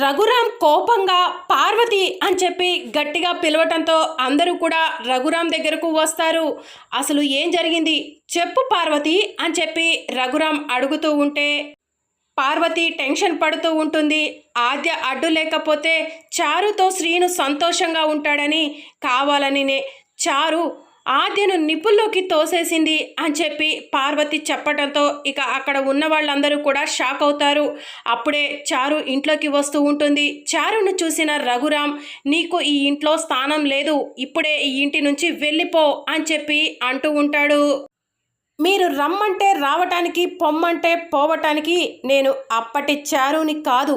రఘురామ్ కోపంగా పార్వతి అని చెప్పి గట్టిగా పిలవటంతో అందరూ కూడా రఘురామ్ దగ్గరకు వస్తారు. అసలు ఏం జరిగింది? చెప్పు పార్వతి అని చెప్పి రఘురామ్ అడుగుతూ ఉంటే పార్వతి టెన్షన్ పడుతూ ఉంటుంది. ఆద్య అడ్డు లేకపోతే చారుతో శ్రీను సంతోషంగా ఉంటాడని కావాలనినే చారు ఆద్యను నిప్పుల్లోకి తోసేసింది అని చెప్పి పార్వతి చెప్పడంతో ఇక అక్కడ ఉన్న వాళ్ళందరూ కూడా షాక్ అవుతారు. అప్పుడే చారు ఇంట్లోకి వస్తూ ఉంటుంది. చారును చూసిన రఘురామ్ నీకు ఈ ఇంట్లో స్థానం లేదు. ఇప్పుడే ఈ ఇంటి నుంచి వెళ్ళిపో అని చెప్పి అంటూ ఉంటాడు. మీరు రమ్మంటే రావటానికి పొమ్మంటే పోవటానికి నేను అప్పటి చారుని కాదు.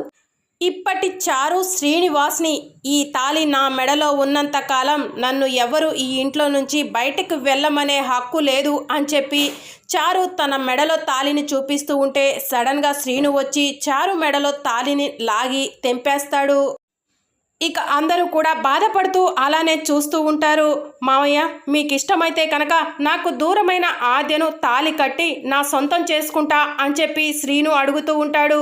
ఇప్పటి చారు శ్రీనివాస్ని ఈ తాళి నా మెడలో ఉన్నంత కాలం నన్ను ఎవరు ఈ ఇంట్లో నుంచి బయటకు వెళ్ళమనే హక్కు లేదు అని చెప్పి చారు తన మెడలో తాళిని చూపిస్తూ ఉంటే సడన్గా శ్రీను వచ్చి చారు మెడలో తాళిని లాగి తెంపేస్తాడు. ఇక అందరూ కూడా బాధపడుతూ అలానే చూస్తూ ఉంటారు. మావయ్య మీకు ఇష్టమైతే కనుక నాకు దూరమైన ఆద్యను తాలి కట్టి నా సొంతం చేసుకుంటా అని చెప్పి శ్రీను అడుగుతూ ఉంటాడు.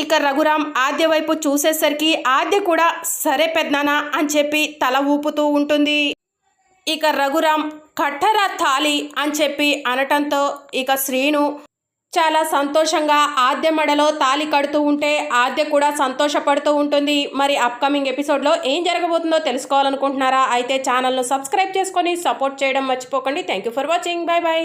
ఇక రఘురామ్ ఆద్య వైపు చూసేసరికి ఆద్య కూడా సరే పెద్దనా అని చెప్పి తల ఊపుతూ ఉంటుంది. ఇక రఘురామ్ కట్టరా తాలి అని చెప్పి అనటంతో ఇక శ్రీను చాలా సంతోషంగా ఆద్య మెడలో తాలి కడుతూ ఉంటే ఆద్య కూడా సంతోషపడుతూ ఉంటుంది. మరి అప్కమింగ్ ఎపిసోడ్లో ఏం జరగబోతుందో తెలుసుకోవాలనుకుంటున్నారా? అయితే ఛానల్ను సబ్స్క్రైబ్ చేసుకొని సపోర్ట్ చేయడం మర్చిపోకండి. Thank you for watching bye bye